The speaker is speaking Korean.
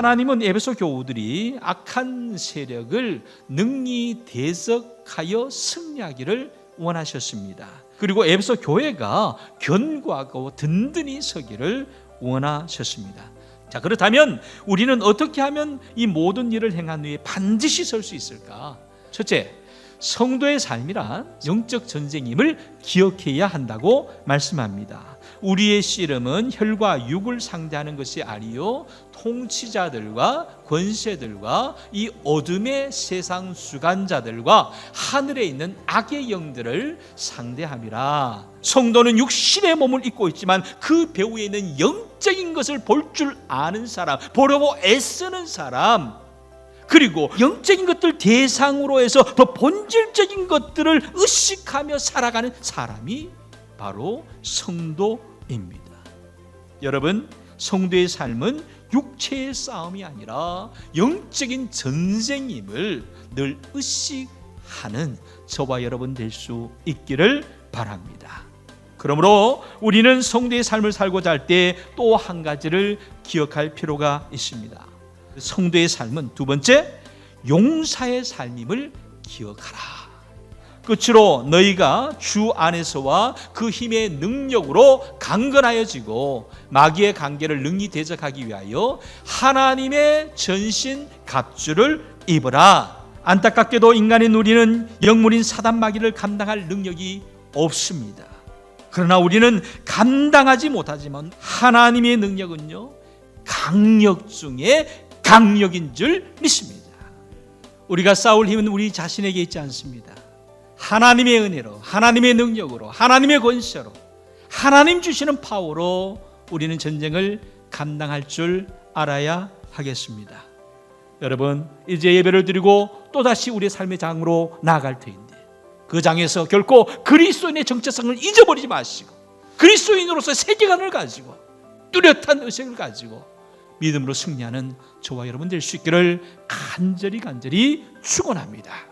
하나님은 에베소 교우들이 악한 세력을 능히 대적하여 승리하기를 원하셨습니다. 그리고 에베소 교회가 견고하고 든든히 서기를 원하셨습니다. 자, 그렇다면 우리는 어떻게 하면 이 모든 일을 행한 후에 반드시 설 수 있을까? 첫째, 성도의 삶이란 영적 전쟁임을 기억해야 한다고 말씀합니다. 우리의 씨름은 혈과 육을 상대하는 것이 아니요 통치자들과 권세들과 이 어둠의 세상 주관자들과 하늘에 있는 악의 영들을 상대함이라. 성도는 육신의 몸을 입고 있지만 그 배후에 있는 영적인 것을 볼 줄 아는 사람, 보려고 애쓰는 사람, 그리고 영적인 것들 대상으로 해서 더 본질적인 것들을 의식하며 살아가는 사람이 바로 성도 입니다. 여러분, 성도의 삶은 육체의 싸움이 아니라 영적인 전쟁임을 늘 의식하는 저와 여러분 될 수 있기를 바랍니다. 그러므로 우리는 성도의 삶을 살고자 할 때 또 한 가지를 기억할 필요가 있습니다. 성도의 삶은 두 번째 용사의 삶임을 기억하라. 끝으로 너희가 주 안에서와 그 힘의 능력으로 강건하여지고 마귀의 관계를 능히 대적하기 위하여 하나님의 전신 갑주를 입으라. 안타깝게도 인간의 누리는 영물인 사단 마귀를 감당할 능력이 없습니다. 그러나 우리는 감당하지 못하지만 하나님의 능력은요 강력 중에 강력인 줄 믿습니다. 우리가 싸울 힘은 우리 자신에게 있지 않습니다. 하나님의 은혜로, 하나님의 능력으로, 하나님의 권세로, 하나님 주시는 파워로 우리는 전쟁을 감당할 줄 알아야 하겠습니다. 여러분, 이제 예배를 드리고 또다시 우리의 삶의 장으로 나아갈 터인데 그 장에서 결코 그리스도인의 정체성을 잊어버리지 마시고 그리스도인으로서 세계관을 가지고 뚜렷한 의식을 가지고 믿음으로 승리하는 저와 여러분 될 수 있기를 간절히 간절히 축원합니다.